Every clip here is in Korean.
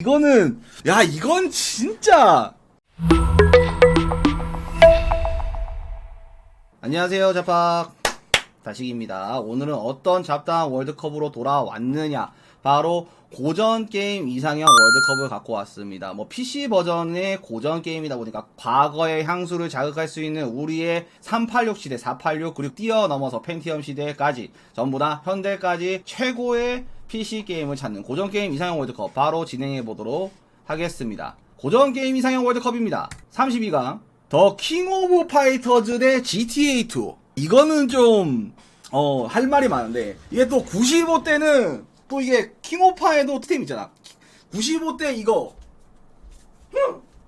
이거는 야 이건 진짜. 안녕하세요 자팍. 다식입니다. 오늘은 어떤 잡다한 월드컵으로 돌아왔느냐. 바로 고전 게임 이상형 월드컵을 갖고 왔습니다. 뭐 PC 버전의 고전 게임이다 보니까 과거의 향수를 자극할 수 있는 우리의 386 시대 486 그리고 뛰어넘어서 펜티엄 시대까지 전부 다 현대까지 최고의 PC 게임을 찾는 고전 게임 이상형 월드컵 바로 진행해 보도록 하겠습니다. 고전 게임 이상형 월드컵입니다. 32강 더 킹 오브 파이터즈 대 GTA2 이거는 좀 어, 할 말이 많은데 이게 또 95대는 또 이게 킹 오브 파에도 팀 있잖아. 95대 이거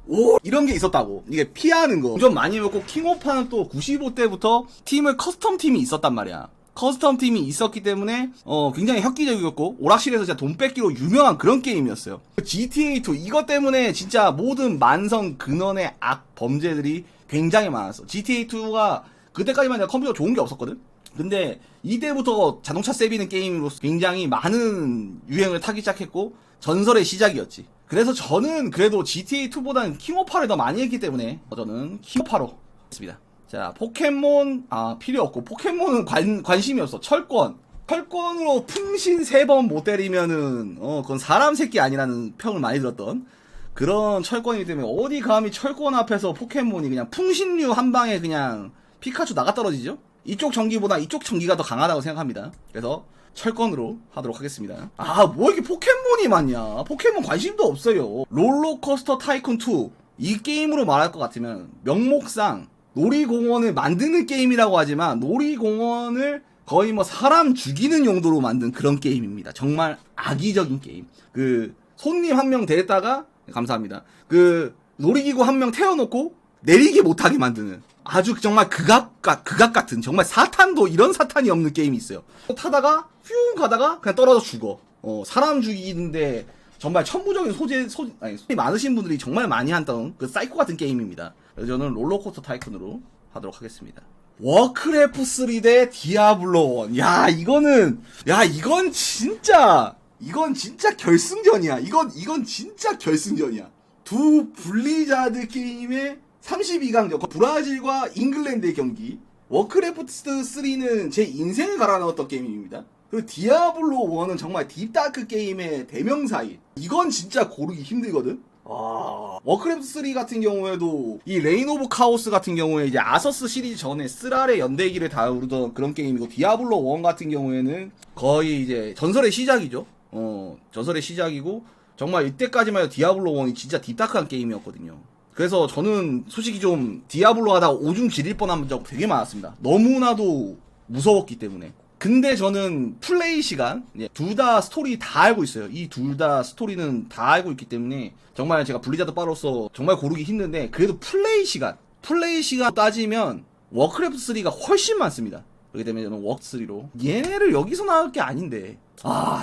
오 이런 게 있었다고 이게 피하는 거좀 많이 먹고 킹오파는 또 95대부터 팀을 커스텀 팀이 있었단 말이야 커스텀 팀이 있었기 때문에 어 굉장히 혁기적이었고 오락실에서 진짜 돈 뺏기로 유명한 그런 게임이었어요 GTA2 이것 때문에 진짜 모든 만성 근원의 악 범죄들이 굉장히 많았어 GTA2가 그때까지만 해도 컴퓨터 좋은 게 없었거든 근데 이때부터 자동차 세비는 게임으로서 굉장히 많은 유행을 타기 시작했고 전설의 시작이었지. 그래서 저는 그래도 GTA2보다는 킹오파를 더 많이 했기 때문에 저는 킹오파로 했습니다. 자, 포켓몬, 아, 필요 없고, 포켓몬은 관, 관심이 없어. 철권. 철권으로 풍신 세 번 못 때리면은, 어, 그건 사람 새끼 아니라는 평을 많이 들었던 그런 철권이기 때문에 어디 감히 철권 앞에서 포켓몬이 그냥 풍신류 한 방에 그냥 피카츄 나가 떨어지죠? 이쪽 전기보다 이쪽 전기가 더 강하다고 생각합니다. 그래서 철권으로 하도록 하겠습니다. 아, 뭐 이렇게 포켓몬이 많냐? 포켓몬 관심도 없어요. 롤러코스터 타이쿤 2. 이 게임으로 말할 것 같으면 명목상 놀이공원을 만드는 게임이라고 하지만 놀이공원을 거의 뭐 사람 죽이는 용도로 만든 그런 게임입니다. 정말 악의적인 게임. 그 손님 한 명 데려다가 감사합니다. 그 놀이기구 한 명 태워놓고 내리게 못하게 만드는 아주 정말 극악, 가- 극악 같은 정말 사탄도 이런 사탄이 없는 게임이 있어요. 타다가 휘웅 가다가 그냥 떨어져 죽어. 어, 사람 죽이는데 정말 천부적인 소재, 소, 아니, 소리 많으신 분들이 정말 많이 한다는 그 사이코 같은 게임입니다. 그래서 저는 롤러코스터 타이쿤으로 하도록 하겠습니다. 워크래프 3 대 디아블로 1. 야, 이거는, 야, 이건 진짜, 이건 진짜 결승전이야. 이건, 이건 진짜 결승전이야. 두 블리자드 게임의 32강전, 브라질과 잉글랜드의 경기. 워크래프트 3는 제 인생을 갈아 넣었던 게임입니다. 그리고 디아블로 1은 정말 딥다크 게임의 대명사인. 이건 진짜 고르기 힘들거든? 와. 워크래프트 3 같은 경우에도 이 레인 오브 카오스 같은 경우에 이제 아서스 시리즈 전에 쓰랄의 연대기를 다루던 그런 게임이고 디아블로 1 같은 경우에는 거의 이제 전설의 시작이죠. 어, 전설의 시작이고 정말 이때까지만 해도 디아블로 1이 진짜 딥다크한 게임이었거든요. 그래서 저는 솔직히 좀 디아블로 하다가 오줌 지릴 뻔한 적 되게 많았습니다. 너무나도 무서웠기 때문에. 근데 저는 플레이 시간 둘다 스토리 다 알고 있어요. 이 둘 다 스토리는 다 알고 있기 때문에 정말 제가 블리자드 바로서 정말 고르기 힘든데 그래도 플레이 시간 플레이 시간 따지면 워크래프트 3가 훨씬 많습니다. 그렇기 때문에 저는 워크 3로. 얘네를 여기서 나올 게 아닌데. 아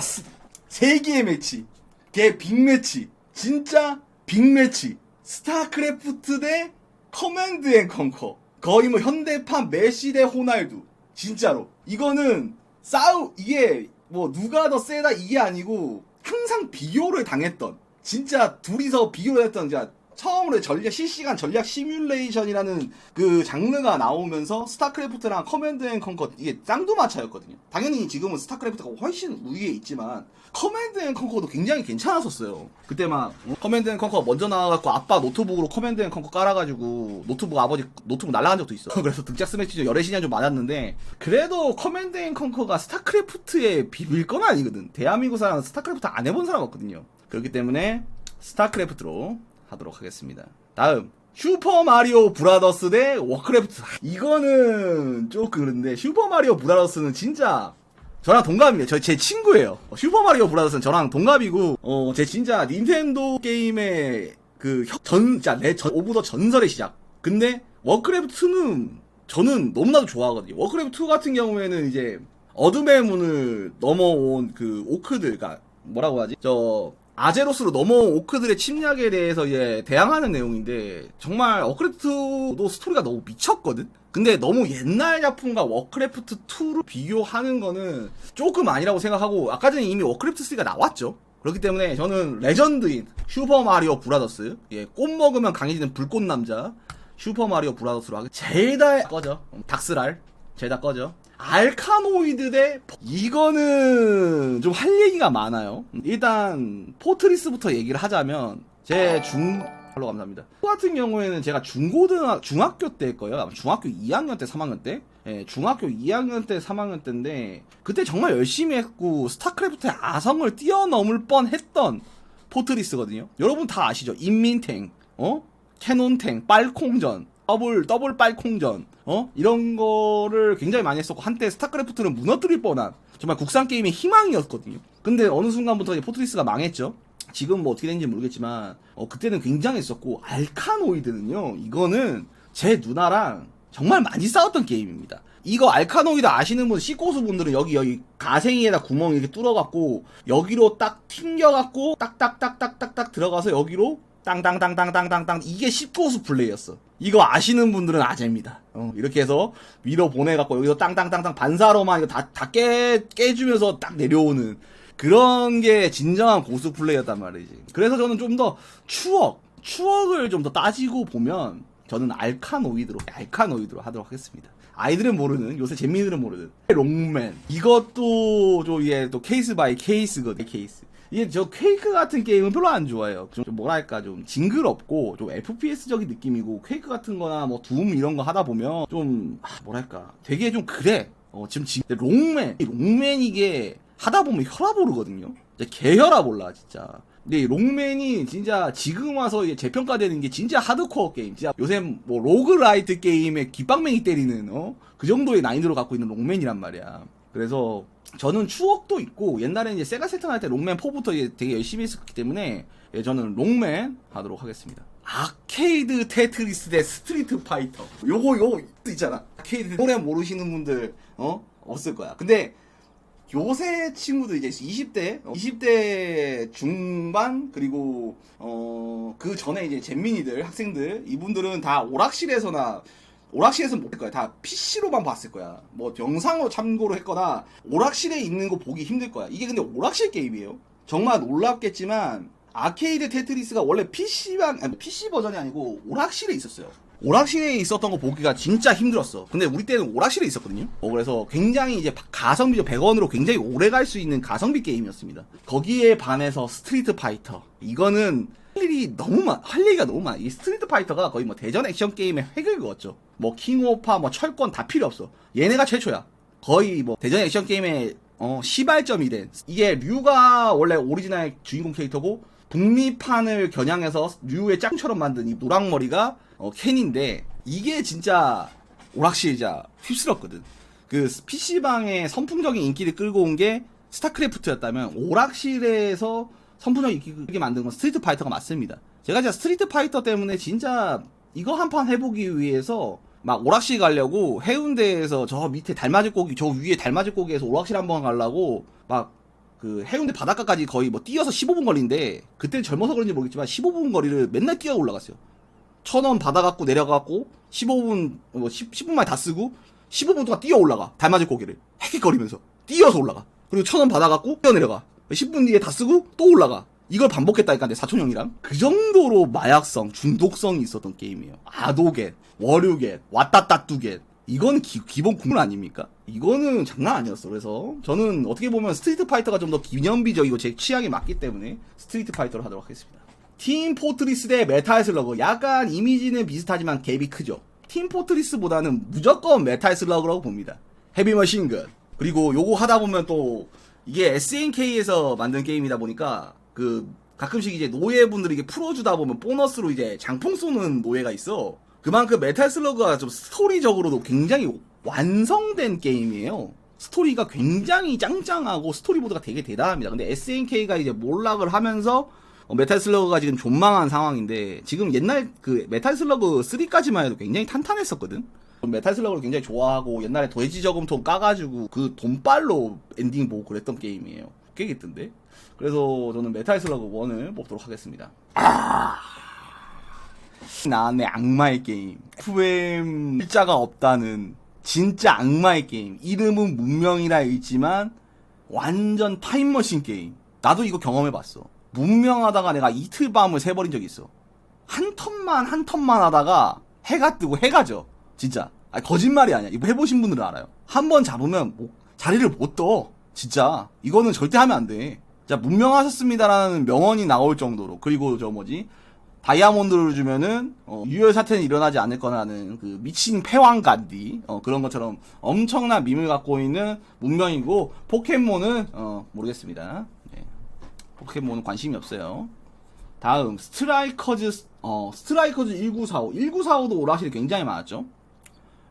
세기의 매치 걔 빅매치 진짜 빅매치. 스타크래프트 대 커맨드 앤 컨커. 거의 뭐 현대판 메시 대 호날두 진짜로. 이거는 싸우 이게 뭐 누가 더 세다 이게 아니고 항상 비교를 당했던 진짜 둘이서 비교를 했던 진짜 처음으로 전략 실시간 전략 시뮬레이션이라는 그 장르가 나오면서 스타크래프트랑 커맨드 앤 컨커 이게 짱두마차였거든요. 당연히 지금은 스타크래프트가 훨씬 우위에 있지만 커맨드 앤 컨커도 굉장히 괜찮았었어요. 그때 막 어? 커맨드 앤 컨커 먼저 나와갖고 아빠 노트북으로 커맨드 앤 컨커 깔아가지고 노트북 아버지 노트북 날라간 적도 있어. 그래서 득작 스매치 열애 시간 좀 맞았는데 그래도 커맨드 앤 컨커가 스타크래프트에 비빌 건 아니거든. 대한민국 사람은 스타크래프트 안 해본 사람 없거든요. 그렇기 때문에 스타크래프트로 하도록 하겠습니다. 다음 슈퍼 마리오 브라더스 대 워크래프트. 이거는 조금 그런데 슈퍼 마리오 브라더스는 진짜 저랑 동갑이에요. 저 제 친구예요. 어, 슈퍼 마리오 브라더스는 저랑 동갑이고 어 제 진짜 닌텐도 게임의 그전 진짜 내전 오브 더 전설의 시작. 근데 워크래프트는 저는 너무나도 좋아하거든요. 워크래프트 2 같은 경우에는 이제 어둠의 문을 넘어온 그 오크들가 뭐라고 하지? 저 아제로스로 넘어온 오크들의 침략에 대해서 이제 대항하는 내용인데 정말 워크래프트도 스토리가 너무 미쳤거든. 근데 너무 옛날 작품과 워크래프트 2를 비교하는 거는 조금 아니라고 생각하고 아까 전에 이미 워크래프트 3가 나왔죠. 그렇기 때문에 저는 레전드인 슈퍼 마리오 브라더스 예, 꽃 먹으면 강해지는 불꽃 남자 슈퍼 마리오 브라더스로 하겠 젤다 꺼져 닥스랄 젤다 꺼져 알카노이드 대 이거는 좀 할 얘기가 많아요 일단 포트리스부터 얘기를 하자면 제 중 별로 감사합니다. 저 같은 경우에는 제가 중고등 중학교 때일 거예요. 중학교 2학년 때, 3학년 때. 예, 중학교 2학년 때, 3학년 때인데 그때 정말 열심히 했고 스타크래프트의 아성을 뛰어넘을 뻔했던 포트리스거든요. 여러분 다 아시죠? 인민탱, 어? 캐논탱, 빨콩전, 더블 더블 빨콩전, 어? 이런 거를 굉장히 많이 했었고 한때 스타크래프트는 무너뜨릴 뻔한 정말 국산 게임의 희망이었거든요. 근데 어느 순간부터 이제 포트리스가 망했죠. 지금 뭐 어떻게 되는지 모르겠지만 어, 그때는 굉장했었고 알카노이드는요 이거는 제 누나랑 정말 많이 싸웠던 게임입니다 이거 알카노이드 아시는 분 시코수 분들은 여기 여기 가생이에다 구멍 이렇게 뚫어갖고 여기로 딱 튕겨갖고 딱딱딱딱딱딱 들어가서 여기로 땅땅땅땅땅땅땅 이게 시코수 플레이였어 이거 아시는 분들은 아재입니다 어, 이렇게 해서 위로 보내갖고 여기서 땅땅땅땅 반사로만 이거 다 다 깨 깨주면서 딱 내려오는 그런 게 진정한 고수 플레이였단 말이지. 그래서 저는 좀 더 추억, 추억을 좀 더 따지고 보면 저는 알카노이드로, 알카노이드로 하도록 하겠습니다. 아이들은 모르는, 요새 재민이들은 모르는 롱맨. 이것도 좀 이게 또 케이스 바이 케이스거든, 케이스. 이게 저 퀘이크 같은 게임은 별로 안 좋아해요. 좀 뭐랄까 좀 징그럽고 좀 FPS적인 느낌이고 퀘이크 같은 거나 뭐 둠 이런 거 하다 보면 좀 아, 뭐랄까 되게 좀 그래. 어 지금 지, 롱맨, 이 롱맨 이게 하다 보면 혈압 오르거든요. 개혈압 올라 진짜. 근데 이 롱맨이 진짜 지금 와서 이제 재평가되는 게 진짜 하드코어 게임. 진짜 요새 뭐 로그라이트 게임에 깃방맹이 때리는 어? 그 정도의 난이도를 갖고 있는 롱맨이란 말이야. 그래서 저는 추억도 있고 옛날에 이제 세가 세턴 할 때 롱맨 4부터 이제 되게 열심히 했었기 때문에 예, 저는 롱맨 하도록 하겠습니다. 아케이드 테트리스 대 스트리트 파이터. 요거 요거 있잖아. 아케이드 노래 모르시는 분들 어 없을 거야. 근데 요새 친구들 이제 20대, 20대 중반 그리고 어 그 전에 이제 잼민이들 학생들 이분들은 다 오락실에서나 오락실에서 못볼 거야. 다 PC로만 봤을 거야. 뭐 영상으로 참고로 했거나 오락실에 있는 거 보기 힘들 거야. 이게 근데 오락실 게임이에요. 정말 놀랍겠지만 아케이드 테트리스가 원래 PC방 아니 PC 버전이 아니고 오락실에 있었어요. 오락실에 있었던 거 보기가 진짜 힘들었어. 근데 우리 때는 오락실에 있었거든요. 어, 그래서 굉장히 이제 가성비죠. 100원으로 굉장히 오래 갈 수 있는 가성비 게임이었습니다. 거기에 반해서 스트리트 파이터. 이거는 할 일이 너무 많, 할 얘기가 너무 많아. 이 스트리트 파이터가 거의 뭐 대전 액션 게임의 획을 그었죠. 뭐 킹오파, 뭐 철권 다 필요 없어. 얘네가 최초야. 거의 뭐 대전 액션 게임의 어, 시발점이 된. 이게 류가 원래 오리지널 주인공 캐릭터고 북미판을 겨냥해서 류의 짱처럼 만든 이 노랑머리가 어, 캔인데 이게 진짜 오락실이자 휩쓸었거든. 그 PC방의 선풍적인 인기를 끌고 온 게 스타크래프트였다면 오락실에서 인기 끌게 만든 건 스트리트 파이터가 맞습니다. 제가 진짜 스트리트 파이터 때문에 진짜 이거 한 판 해보기 위해서 막 오락실 가려고 해운대에서 저 밑에 달맞이 고기 저 위에 달맞이 고기에서 오락실 한번 가려고 막 그 해운대 바닷가까지 거의 뭐 뛰어서 15분 거리인데 그때 젊어서 그런지 모르겠지만 15분 거리를 맨날 뛰어 올라갔어요. 천 원 받아갖고 내려가고 15분 뭐 10, 10분 만에 다 쓰고 15분 동안 뛰어 올라가 달맞이 고기를 헥헥거리면서 뛰어서 올라가 그리고 천 원 받아갖고 뛰어 내려가 10분 뒤에 다 쓰고 또 올라가 이걸 반복했다니까 내 사촌 형이랑 그 정도로 마약성 중독성이 있었던 게임이에요 아도겟 월요겟 왔다따뚜겟 이건 기, 기본 국물 아닙니까? 이거는 장난 아니었어. 그래서 저는 어떻게 보면 스트리트 파이터가 좀 더 기념비적이고 제 취향에 맞기 때문에 스트리트 파이터를 하도록 하겠습니다. 팀 포트리스 대 메탈 슬러그. 약간 이미지는 비슷하지만 갭이 크죠. 팀 포트리스보다는 무조건 메탈 슬러그라고 봅니다. 헤비 머신건. 그리고 요거 하다 보면 또 이게 SNK에서 만든 게임이다 보니까 그 가끔씩 이제 노예분들이 이게 풀어주다 보면 보너스로 이제 장풍 쏘는 노예가 있어. 그만큼 메탈 슬러그가 좀 스토리적으로도 굉장히 완성된 게임이에요. 스토리가 굉장히 짱짱하고 스토리보드가 되게 대단합니다. 근데 SNK가 이제 몰락을 하면서 어, 메탈 슬러그가 지금 존망한 상황인데 지금 옛날 그 메탈 슬러그 3까지만 해도 굉장히 탄탄했었거든. 메탈 슬러그를 굉장히 좋아하고 옛날에 돼지 저금통 까가지고 그 돈빨로 엔딩 보고 그랬던 게임이에요. 깨겠던데. 그래서 저는 메탈 슬러그 1을 뽑도록 하겠습니다. 나네 악마의 게임. FM 일자가 없다는 진짜 악마의 게임. 이름은 문명이라 있지만 완전 타임머신 게임. 나도 이거 경험해봤어. 문명하다가 내가 이틀 밤을 새버린 적이 있어. 한 턴만 한 턴만 하다가 해가 뜨고 해가 져. 진짜. 아니, 거짓말이 아니야. 이거 해보신 분들은 알아요. 한 번 잡으면 뭐, 자리를 못 떠. 진짜. 이거는 절대 하면 안 돼. 자, 문명하셨습니다라는 명언이 나올 정도로. 그리고 저 뭐지? 다이아몬드를 주면은 어, 유혈 사태는 일어나지 않을 거라는 그 미친 패왕 간디 어, 그런 것처럼 엄청난 밈을 갖고 있는 문명이고 포켓몬은 어, 모르겠습니다. 네. 포켓몬은 관심이 없어요. 다음 스트라이커즈 어 스트라이커즈 1945 1945도 오락실이 굉장히 많았죠.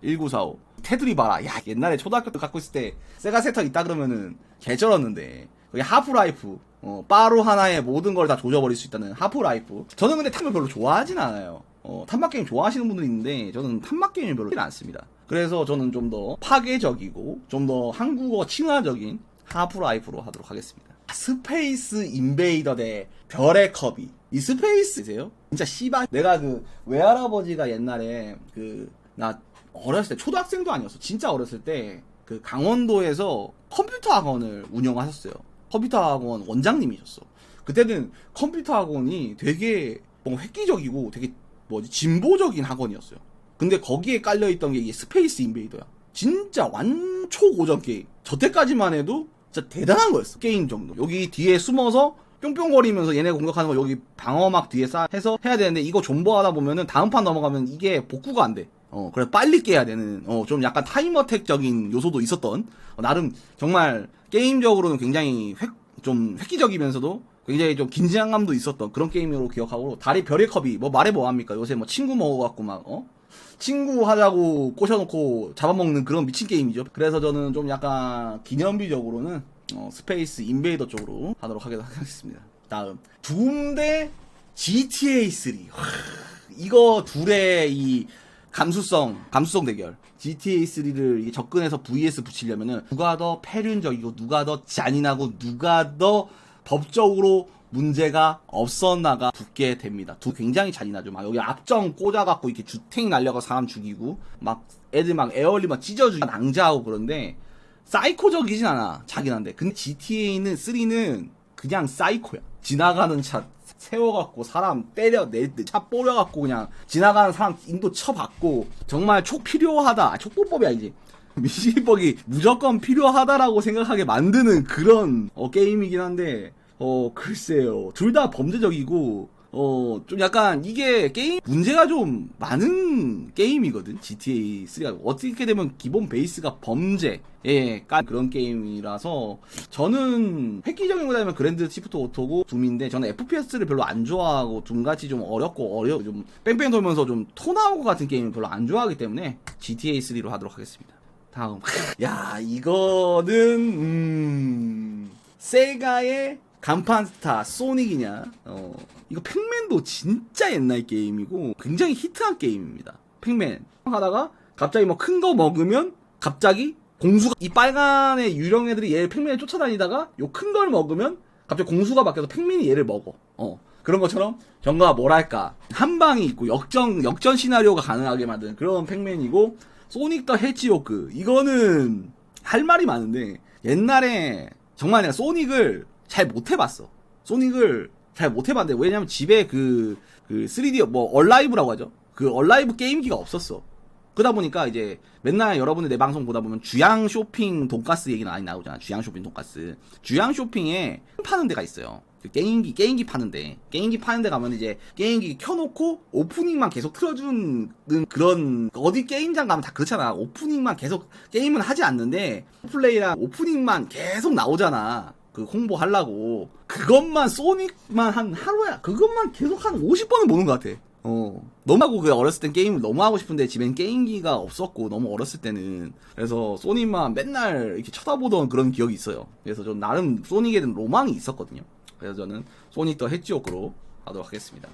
1945 테두리 봐라. 야 옛날에 초등학교 때 갖고 있을 때 세가 세터 있다 그러면은 개쩔었는데 거기 하프라이프 어 바로 하나에 모든 걸 다 조져버릴 수 있다는 하프라이프. 저는 근데 탐을 별로 좋아하진 않아요. 어 탐막 게임 좋아하시는 분들이 있는데 저는 탐막 게임을 별로 않습니다. 그래서 저는 좀 더 파괴적이고 좀 더 한국어 친화적인 하프라이프로 하도록 하겠습니다. 스페이스 인베이더 대 별의 컵이 이 스페이스세요? 진짜 씨발 내가 그 외할아버지가 옛날에 그 나 어렸을 때 초등학생도 아니었어. 진짜 어렸을 때 그 강원도에서 컴퓨터 학원을 운영하셨어요. 컴퓨터 학원 원장님이셨어. 그때는 컴퓨터 학원이 되게 뭔가 획기적이고 되게 뭐지? 진보적인 학원이었어요. 근데 거기에 깔려 있던 게 이게 스페이스 인베이더야. 진짜 완초 고전 게임. 저 때까지만 해도 진짜 대단한 거였어 게임 정도. 여기 뒤에 숨어서 뿅뿅거리면서 얘네 공격하는 거 여기 방어막 뒤에 쌓 해서 해야 되는데 이거 존버하다 보면은 다음 판 넘어가면 이게 복구가 안 돼. 어 그래 빨리 깨야 되는 어 좀 약간 타임어택적인 요소도 있었던 어, 나름 정말 게임적으로는 굉장히 획, 좀 획기적이면서도 굉장히 좀 긴장감도 있었던 그런 게임으로 기억하고 다리 별의 컵이 뭐 말해 뭐 합니까 요새 뭐 친구 먹어갖고 막 어? 친구 하자고 꼬셔놓고 잡아먹는 그런 미친 게임이죠. 그래서 저는 좀 약간 기념비적으로는 어, 스페이스 인베이더 쪽으로 하도록 하겠습니다. 다음 둠대 GTA 3. 이거 둘의 이 감수성 감수성 대결. GTA 3를 접근해서 VS 붙이려면은 누가 더 패륜적이고 누가 더 잔인하고 누가 더 법적으로 문제가 없었나가 붙게 됩니다. 두 굉장히 잔인하죠. 막 여기 앞정 꽂아갖고 이렇게 주택 날려가 사람 죽이고 막 애들 막 에어리 막 찢어주고 낭자하고 그런데 사이코적이진 않아 자긴 한데 근데 GTA는 3는 그냥 사이코야 지나가는 차 세워갖고 사람 때려 내차 뿌려갖고 그냥 지나가는 사람 인도 쳐받고 정말 촉 필요하다. 아, 촉보법이 아니지 미시법이 무조건 필요하다라고 생각하게 만드는 그런 어, 게임이긴 한데 어 글쎄요. 둘 다 범죄적이고 어 좀 약간 이게 게임 문제가 좀 많은 게임이거든 GTA 3가 어떻게 되면 기본 베이스가 범죄에 깐 그런 게임이라서 저는 획기적인 거라면 그랜드 시프트 오토고 둠인데 저는 FPS를 별로 안 좋아하고 둠같이 좀 어렵고 어려 좀 뺑뺑 돌면서 좀 토 나오고 같은 게임을 별로 안 좋아하기 때문에 GTA 3로 하도록 하겠습니다. 다음 야 이거는 음 세가의 간판 스타 소닉이냐? 어 이거 팩맨도 진짜 옛날 게임이고 굉장히 히트한 게임입니다. 팩맨. 하다가 갑자기 뭐 큰 거 먹으면 갑자기 공수가 이 빨간의 유령 애들이 얘 팩맨을 쫓아다니다가 요 큰 걸 먹으면 갑자기 공수가 바뀌어서 팩맨이 얘를 먹어. 어 그런 것처럼 정가 뭐랄까? 한 방이 있고 역전 역전 시나리오가 가능하게 만든 그런 팩맨이고 소닉 더 해지오크. 이거는 할 말이 많은데 옛날에 정말 내가 소닉을 잘 못 해봤어 소닉을 잘 못 해봤는데 왜냐면 집에 그, 그 3D 뭐 얼라이브라고 하죠 그 얼라이브 게임기가 없었어 그러다 보니까 이제 맨날 여러분들 내 방송 보다 보면 주양 쇼핑 돈가스 얘기는 많이 나오잖아. 주양 쇼핑 돈가스. 주양 쇼핑에 파는 데가 있어요. 그 게임기 게임기 파는데 게임기 파는 데 가면 이제 게임기 켜놓고 오프닝만 계속 틀어주는 그런 어디 게임장 가면 다 그렇잖아. 오프닝만 계속 게임은 하지 않는데 플레이랑 오프닝만 계속 나오잖아. 그 홍보하려고 그것만 소닉만 한 하루야. 그것만 계속 한 50번은 보는 것 같아. 어. 너무 하고 그 어렸을 땐 게임을 너무 하고 싶은데 집엔 게임기가 없었고 너무 어렸을 때는. 그래서 소닉만 맨날 이렇게 쳐다보던 그런 기억이 있어요. 그래서 저는 나름 소닉에 대한 로망이 있었거든요. 그래서 저는 소닉 더 해지오크로 하도록 하겠습니다.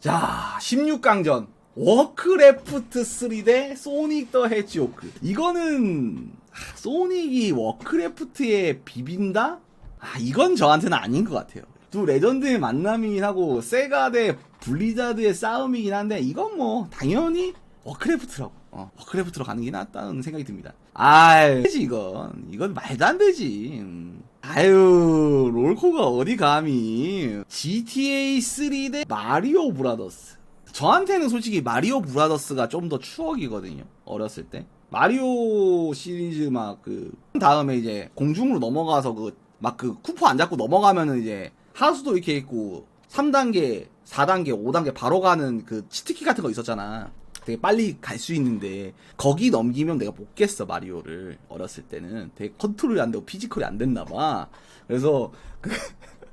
자 16강전 워크래프트 3 대 소닉 더 해지오크. 이거는 하, 소닉이 워크래프트에 비빈다? 아 이건 저한테는 아닌 것 같아요. 두 레전드의 만남이긴 하고 세가 대 블리자드의 싸움이긴 한데 이건 뭐 당연히 워크래프트라고. 어, 워크래프트로 가는 게 낫다는 생각이 듭니다. 아 되지 이건. 이건 말도 안 되지. 음. 아유 롤코가 어디 감히. GTA 3 대 마리오 브라더스. 저한테는 솔직히 마리오 브라더스가 좀 더 추억이거든요 어렸을 때 마리오 시리즈 막 그 다음에 이제 공중으로 넘어가서 그 막 그 쿠퍼 안 잡고 넘어가면은 이제 하수도 이렇게 있고 3단계 4단계 5단계 바로 가는 그 치트키 같은 거 있었잖아. 되게 빨리 갈 수 있는데 거기 넘기면 내가 못 깼어 마리오를. 어렸을 때는. 되게 컨트롤이 안 되고 피지컬이 안 됐나 봐. 그래서 그,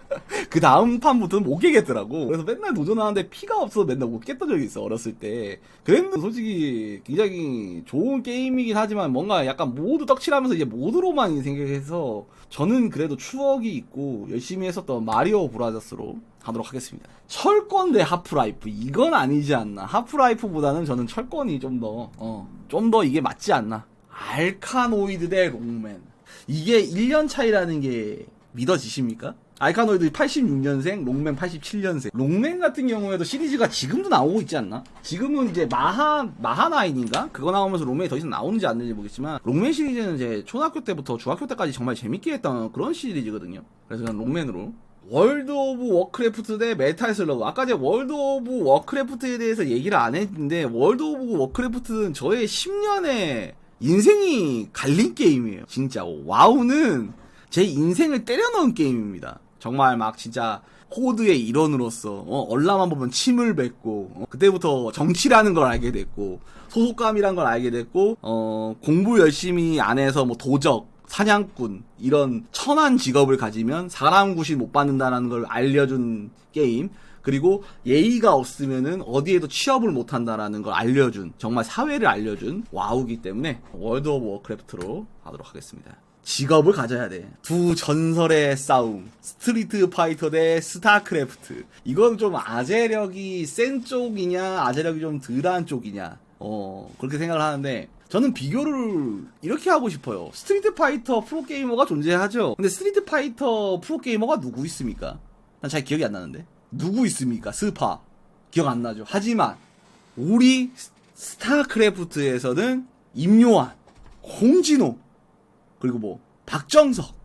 그 다음 판부터는 못 깨겠더라고 그래서 맨날 도전하는데 피가 없어서 맨날 못 깼던 적이 있어 어렸을 때 그랬는데 솔직히 굉장히 좋은 게임이긴 하지만 뭔가 약간 모드 떡칠하면서 이제 모드로만 생각해서 저는 그래도 추억이 있고 열심히 했었던 마리오 브라더스로 하도록 하겠습니다. 철권 대 하프라이프 이건 아니지 않나. 하프라이프보다는 저는 철권이 좀 더 어, 좀 더 이게 맞지 않나. 알카노이드 대 롱맨. 이게 1년 차이라는 게 믿어지십니까? 알카노이드 86년생, 롱맨 87년생. 롱맨 같은 경우에도 시리즈가 지금도 나오고 있지 않나? 지금은 이제 마하, 마하나인인가? 그거 나오면서 롱맨이 더 이상 나오는지 안 되는지 모르겠지만, 롱맨 시리즈는 이제 초등학교 때부터 중학교 때까지 정말 재밌게 했던 그런 시리즈거든요. 그래서 저는 롱맨으로. 월드 오브 워크래프트 대 메탈 슬러그. 아까 제가 월드 오브 워크래프트에 대해서 얘기를 안 했는데, 월드 오브 워크래프트는 저의 10년의 인생이 갈린 게임이에요. 진짜. 와우는 제 인생을 때려넣은 게임입니다. 정말 막 진짜 호드의 일원으로서 어, 얼라만 보면 침을 뱉고 어, 그때부터 정치라는 걸 알게 됐고 소속감이란 걸 알게 됐고 어, 공부 열심히 안 해서 뭐 도적 사냥꾼 이런 천한 직업을 가지면 사람 구실 못 받는다는 걸 알려준 게임 그리고 예의가 없으면은 어디에도 취업을 못 한다라는 걸 알려준 정말 사회를 알려준 와우기 때문에 월드 오브 워크래프트로 하도록 하겠습니다. 직업을 가져야 돼. 두 전설의 싸움. 스트리트 파이터 대 스타크래프트. 이건 좀 아재력이 센 쪽이냐, 아재력이 좀 덜한 쪽이냐. 어, 그렇게 생각을 하는데, 저는 비교를 이렇게 하고 싶어요. 스트리트 파이터 프로게이머가 존재하죠. 근데 스트리트 파이터 프로게이머가 누구 있습니까? 난 잘 기억이 안 나는데. 누구 있습니까? 스파. 기억 안 나죠. 하지만, 우리 스타크래프트에서는 임요한, 홍진호, 그리고 뭐 박정석,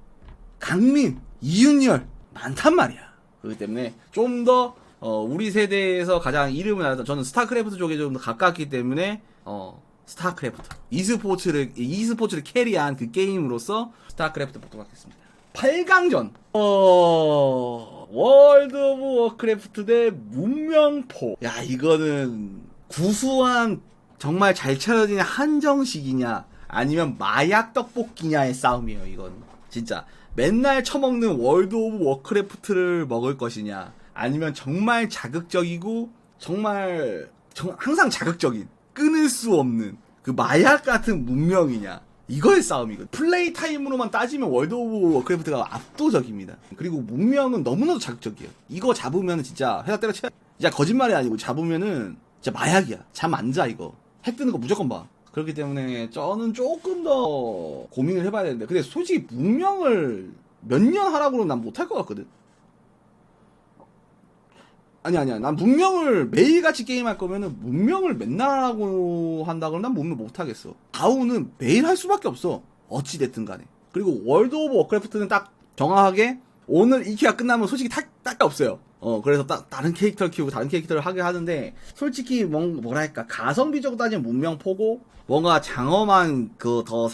강민, 이윤열 많단 말이야. 그렇기 때문에 좀더 어, 우리 세대에서 가장 이름을 알았던 저는 스타크래프트 쪽에 좀 더 가깝기 때문에 어, 스타크래프트 e스포츠를 e스포츠를 캐리한 그 게임으로서 스타크래프트 보도록 하겠습니다. 8강전 어 월드 오브 워크래프트 대 문명포 야 이거는 구수한 정말 잘 차려진 한정식이냐 아니면 마약 떡볶이냐의 싸움이에요 이건. 진짜. 맨날 처먹는 월드 오브 워크래프트를 먹을 것이냐. 아니면 정말 자극적이고 정말 정- 항상 자극적인 끊을 수 없는 그 마약 같은 문명이냐. 이거의 싸움이거든. 플레이 타임으로만 따지면 월드 오브 워크래프트가 압도적입니다. 그리고 문명은 너무나도 자극적이에요. 이거 잡으면 진짜 회사 때려쳐 진짜 거짓말이 아니고 잡으면은 진짜 마약이야. 잠 안 자 이거. 핵 뜨는 거 무조건 봐 그렇기 때문에 저는 조금 더 고민을 해봐야 되는데 근데 솔직히 문명을 몇 년 하라고는 난 못할 것 같거든. 아니 아니야. 난 문명을 매일같이 게임할 거면은 문명을 맨날 하고 한다고는 난 문명 못하겠어. 다우는 매일 할 수밖에 없어. 어찌 됐든 간에. 그리고 월드 오브 워크래프트는 딱 정확하게 오늘 이 키가 끝나면 솔직히 탈, 딸게 없어요 어 그래서 딱 다른 캐릭터를 키우고 다른 캐릭터를 하게 하는데 솔직히 뭔 뭐랄까 가성비적으로 따지면 문명포고 뭔가 장엄한 그더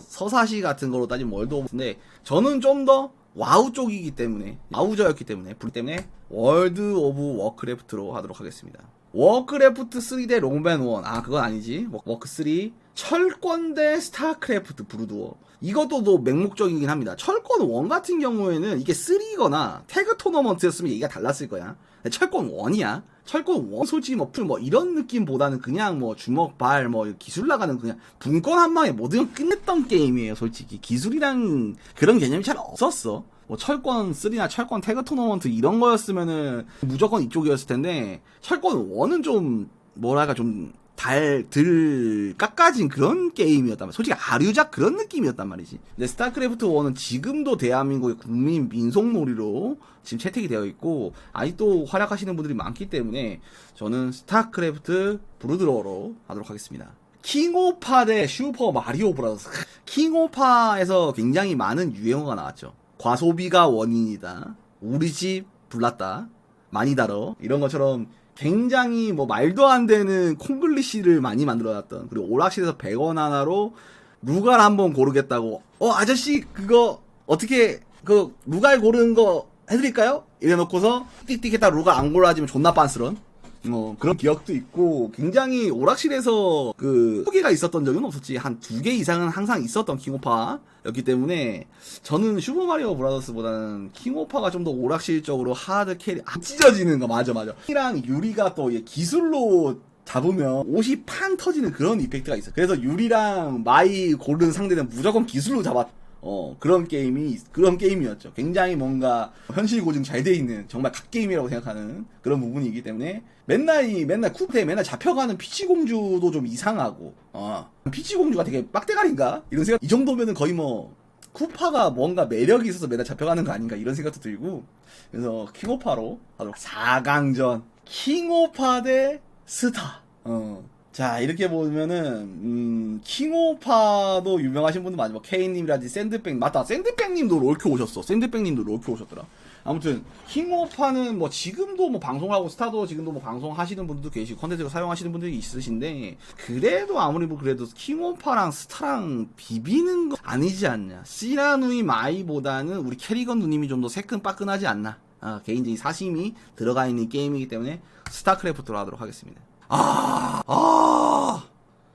서사시 같은 거로 따지면 월드 오브인데 저는 좀 더 와우 쪽이기 때문에 와우저였기 때문에 불 때문에 월드 오브 워크래프트로 하도록 하겠습니다. 워크래프트 3대 롱맨 1. 아, 그건 아니지. 워- 워크 3. 철권 대 스타크래프트 브루드워. 이것도 또 맹목적이긴 합니다. 철권 1 같은 경우에는 이게 3거나 태그 토너먼트였으면 얘기가 달랐을 거야. 철권 1이야. 철권 1 솔직히 뭐, 풀 뭐 이런 느낌보다는 그냥 뭐 주먹, 발, 뭐 기술 나가는 그냥 분권 한 방에 모든 걸 끝냈던 게임이에요, 솔직히. 기술이랑 그런 개념이 잘 없었어. 뭐 철권 3나 철권 태그 토너먼트 이런 거였으면은 무조건 이쪽이었을 텐데 철권 1은 좀 뭐랄까 좀 달, 들, 깎아진 그런 게임이었단 말이야. 솔직히 아류작 그런 느낌이었단 말이지. 근데 스타크래프트 1은 지금도 대한민국의 국민 민속놀이로 지금 채택이 되어 있고, 아직도 활약하시는 분들이 많기 때문에, 저는 스타크래프트 브루드로로 하도록 하겠습니다. 킹오파 대 슈퍼 마리오 브라더스. 킹오파에서 굉장히 많은 유행어가 나왔죠. 과소비가 원인이다. 우리 집 불났다. 많이 다뤄. 이런 것처럼 굉장히 뭐 말도 안 되는 콩글리시를 많이 만들어놨던 그리고 오락실에서 100원 하나로 루갈 한번 고르겠다고 어 아저씨 그거 어떻게 그 루갈 고르는 거 해드릴까요? 이래놓고서 띡띡했다 루갈 안 골라지면 존나 빤스런 뭐 그런 기억도 있고 굉장히 오락실에서 그 소개가 있었던 적은 없었지. 한 두 개 이상은 항상 있었던 킹오파였기 때문에 저는 슈퍼마리오 브라더스보다는 킹오파가 좀 더 오락실적으로 하드 캐리 안 찢어지는 거. 맞아 맞아. 이랑 유리가 또 기술로 잡으면 옷이 판 터지는 그런 이펙트가 있어. 그래서 유리랑 마이 고르는 상대는 무조건 기술로 잡았 어 그런 게임이 그런 게임이었죠. 굉장히 뭔가 현실 고증 잘 돼 있는 정말 각 게임이라고 생각하는 그런 부분이기 때문에 맨날 이 맨날 쿠페 맨날 잡혀가는 피치 공주도 좀 이상하고 어 피치 공주가 되게 빡대가리인가? 이런 생각 이 정도면은 거의 뭐 쿠파가 뭔가 매력이 있어서 맨날 잡혀가는 거 아닌가 이런 생각도 들고 그래서 킹오파로 하도록 4강전. 킹오파 대 스타. 어 자 이렇게 보면은 음, 킹오파도 유명하신 분들 많이 뭐 케이님이라든지 샌드백 맞다. 샌드백님도 롤큐 오셨어. 샌드백님도 롤큐 오셨더라. 아무튼 킹오파는 뭐 지금도 뭐 방송하고 스타도 지금도 뭐 방송하시는 분들도 계시고 컨텐츠를 사용하시는 분들이 있으신데 그래도 아무리 뭐 그래도 킹오파랑 스타랑 비비는 거 아니지 않냐. 시라누이 마이보다는 우리 캐리건 누님이 좀 더 새끈빠끈하지 않나. 아, 개인적인 사심이 들어가 있는 게임이기 때문에 스타크래프트로 하도록 하겠습니다 아, 아,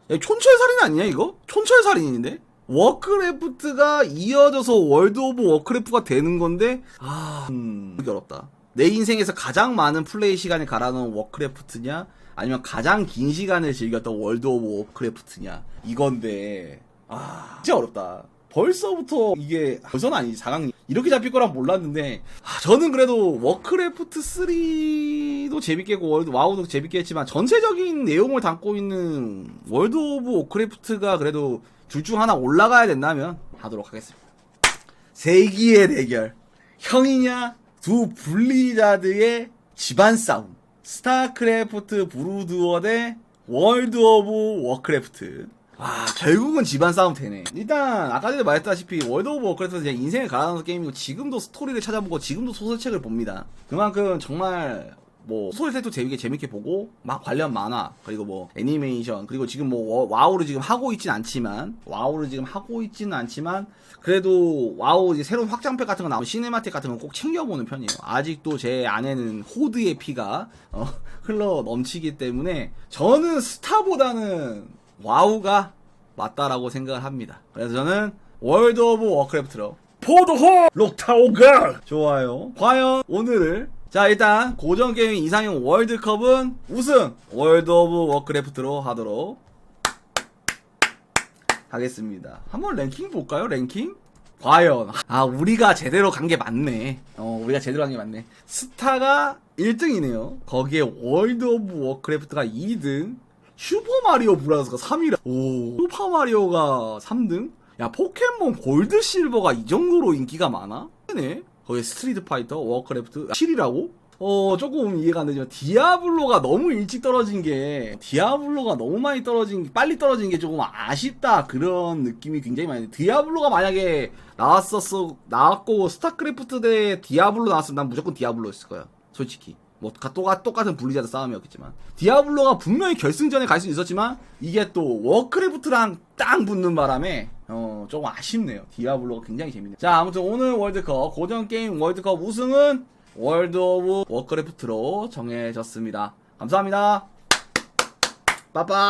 야, 촌철살인 아니냐, 이거? 촌철살인인데? 워크래프트가 이어져서 월드 오브 워크래프트가 되는 건데, 아, 음, 어렵다. 내 인생에서 가장 많은 플레이 시간을 갈아놓은 워크래프트냐, 아니면 가장 긴 시간을 즐겼던 월드 오브 워크래프트냐, 이건데, 아, 진짜 어렵다. 벌써부터 이게 벌써는 아니지 4강 이렇게 잡힐 거란 몰랐는데 아, 저는 그래도 워크래프트 3도 재밌게 했고 월드 와우도 재밌게 했지만 전체적인 내용을 담고 있는 월드 오브 워크래프트가 그래도 둘 중 하나 올라가야 된다면 하도록 하겠습니다. 세기의 대결. 형이냐 두 블리자드의 집안 싸움. 스타크래프트 브루드워 대 월드 오브 워크래프트 아 결국은 집안 싸움 되네. 일단 아까 전에 말했다시피 월드 오브 워크래프트 제 인생을 갈아넣은 게임이고 지금도 스토리를 찾아보고 지금도 소설책을 봅니다. 그만큼 정말 뭐 소설책도 재밌게 재밌게 보고 막 관련 만화 그리고 뭐 애니메이션 그리고 지금 뭐 워- 와우를 지금 하고 있진 않지만 와우를 지금 하고 있지는 않지만 그래도 와우 이제 새로운 확장팩 같은 거 나오면 시네마틱 같은 거꼭 챙겨보는 편이에요. 아직도 제 안에는 호드의 피가 어, 흘러 넘치기 때문에 저는 스타보다는 와우가 맞다라고 생각을 합니다. 그래서 저는 월드 오브 워크래프트로 포도호 록타오걸 좋아요. 과연 오늘을 자 일단 고전 게임 이상형 월드컵은 우승 월드 오브 워크래프트로 하도록 하겠습니다. 한번 랭킹 볼까요? 랭킹? 과연. 아 우리가 제대로 간 게 맞네. 어 우리가 제대로 간 게 맞네. 스타가 1등이네요. 거기에 월드 오브 워크래프트가 2등 슈퍼마리오 브라더스가 3위라 오 슈퍼마리오가 3등 야 포켓몬 골드 실버가 이 정도로 인기가 많아? 네 거기 스트리트 파이터 워크래프트 7이라고? 어 조금 이해가 안 되지만 디아블로가 너무 일찍 떨어진 게 디아블로가 너무 많이 떨어진 게 빨리 떨어진 게 조금 아쉽다 그런 느낌이 굉장히 많이 돼. 디아블로가 만약에 나왔었어 나왔고 스타크래프트 대 디아블로 나왔으면 난 무조건 디아블로였을 거야 솔직히 뭐 가- 똑같, 똑같은 분리자드 싸움이었겠지만. 디아블로가 분명히 결승전에 갈 수 있었지만 이게 또 워크래프트랑 땅 붙는 바람에 어 조금 아쉽네요. 디아블로가 굉장히 재밌네요. 자 아무튼 오늘 월드컵 고전 게임 월드컵 우승은 월드 오브 워크래프트로 정해졌습니다. 감사합니다. 빠빠